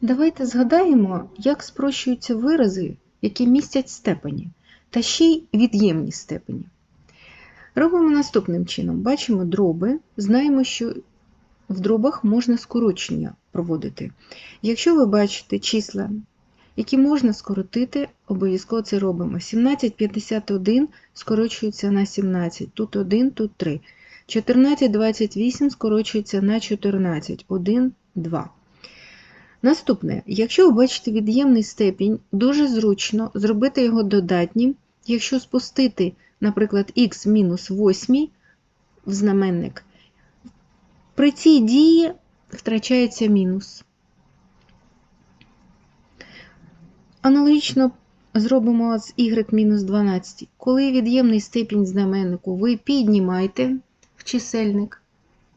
Давайте згадаємо, як спрощуються вирази, які містять степені, та ще й від'ємні степені. Робимо наступним чином. Бачимо дроби, знаємо, що в дробах можна скорочення проводити. Якщо ви бачите числа, які можна скоротити, обов'язково це робимо. 1751 скорочується на 17, тут 1, тут 3. 1428 скорочується на 14, 1, 2. Наступне, якщо ви бачите від'ємний степінь, дуже зручно зробити його додатнім, якщо спустити, наприклад, х-8 в знаменник, при цій дії втрачається мінус. Аналогічно зробимо з y-12. Коли від'ємний степінь знаменнику ви піднімаєте в чисельник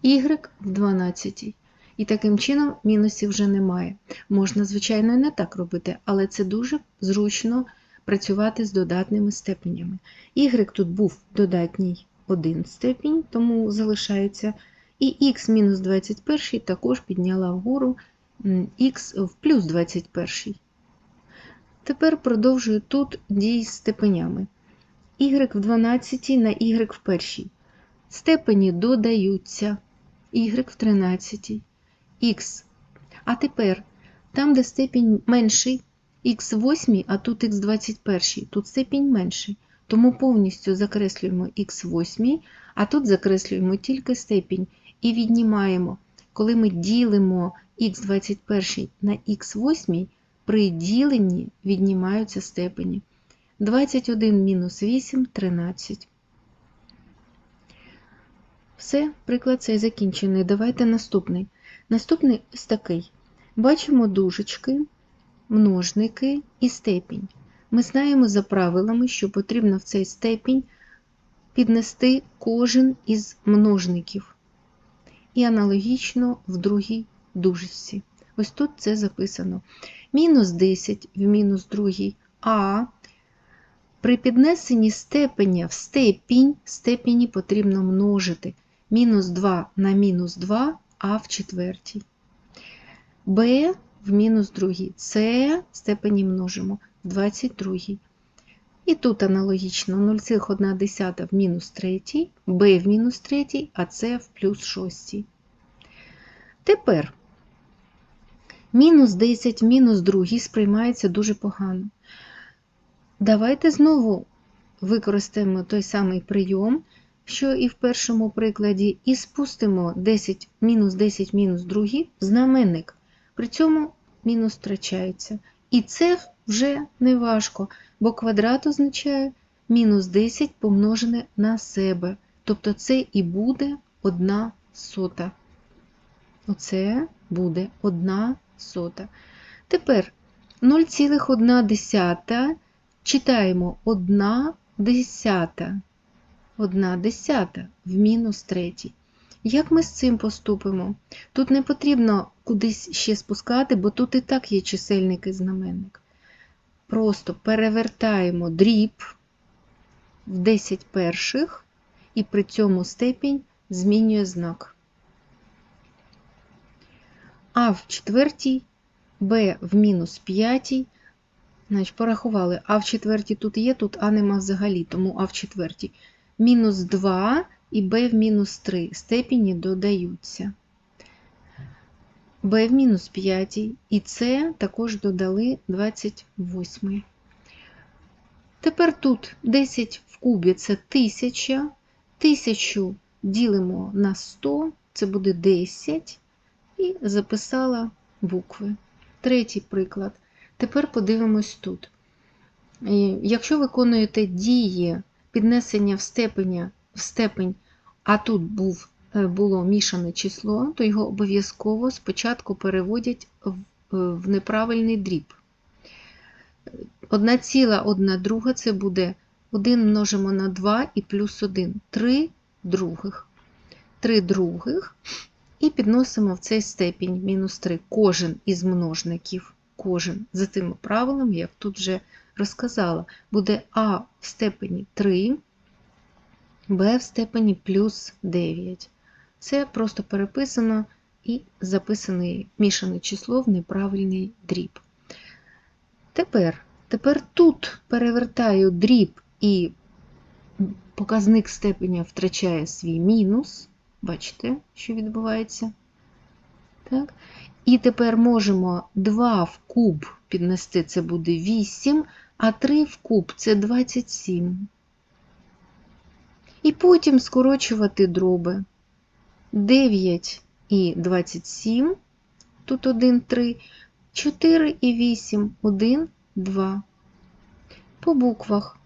y в 12. І таким чином мінусів вже немає. Можна, звичайно, і не так робити, але це дуже зручно працювати з додатними степенями. Y тут був додатній один степінь, тому залишається. І х мінус 21 також підняла вгору х в плюс 21. Тепер продовжую тут дії з степенями. Y в 12 на y в першій. Степені додаються y в 13, х. А тепер, там, де степінь менший, х 8, а тут х 21, тут степінь менший. Тому повністю закреслюємо х 8, а тут закреслюємо тільки степінь і віднімаємо. Коли ми ділимо х 21 на х 8, при діленні віднімаються степені. 21 мінус 8 13. Все, приклад цей закінчений. Давайте наступний. Наступний ось такий. Бачимо дужечки, множники і степінь. Ми знаємо за правилами, що потрібно в цей степінь піднести кожен із множників. І аналогічно в другій дужечці. Ось тут це записано. Мінус 10 в мінус другій А. При піднесенні степеня в степінь степені потрібно множити. Мінус 2 на мінус 2 а в четвертій. Б в мінус другій. С степені множимо в 22. І тут аналогічно 0,1 в мінус третій, Б в мінус третій, а С в плюс шостій. Тепер мінус 10 в мінус другій сприймається дуже погано. Давайте знову використаємо той самий прийом, що і в першому прикладі, і спустимо 10, мінус 10 мінус 2 в знаменник. При цьому мінус втрачається. І це вже не важко, бо квадрат означає мінус 10 помножене на себе. Тобто це і буде 1 сота. Оце буде 1 сота. Тепер 0,1 читаємо 1 десята. 1 десята в мінус третій. Як ми з цим поступимо? Тут не потрібно кудись ще спускати, бо тут і так є чисельник і знаменник. Просто перевертаємо дріб в 10 перших, і при цьому степінь змінює знак. А в четвертій, Б в мінус п'ятій. Значить, порахували, А в четвертій тут є, тут А нема взагалі, тому А в четвертій мінус 2 і b в мінус 3 степені додаються. b в мінус 5 і С також додали 28. Тепер тут 10 в кубі це 1000. 1000 ділимо на 100, це буде 10, і записала букви. Третій приклад. Тепер подивимось тут. Якщо виконуєте дії піднесення в степеня, в степень, а тут був, е, було мішане число, то його обов'язково спочатку переводять в, е, в неправильний дріб. Одна ціла, одна друга це буде 1 множимо на 2 і плюс 1. 3 других. 3 других. І підносимо в цей степінь мінус 3. Кожен із множників, кожен за тими правилами, як тут вже розказала, буде А в степені 3, Б в степені плюс 9. Це просто переписано і записане мішане число в неправильний дріб. Тепер, тепер тут перевертаю дріб і показник степеня втрачає свій мінус. Бачите, що відбувається? Так. І тепер можемо 2 в куб піднести, це буде 8, а 3 в куб це 27. І потім скорочувати дроби. 9 і 27, тут 1, 3, 4 і 8, 1, 2. По буквах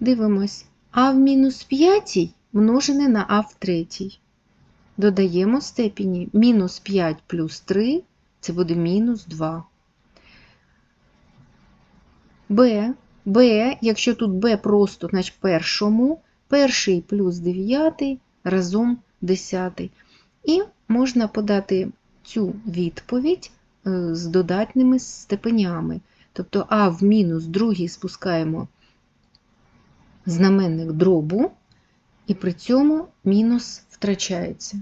дивимось. А в мінус 5 множене на А в третій. Додаємо степені мінус 5 плюс 3 це буде мінус 2. Б. Б, якщо тут Б просто, значить першому, перший плюс 9 разом 10. І можна подати цю відповідь е, з додатними степенями. Тобто А в мінус другий спускаємо знаменник дробу, і при цьому мінус втрачається.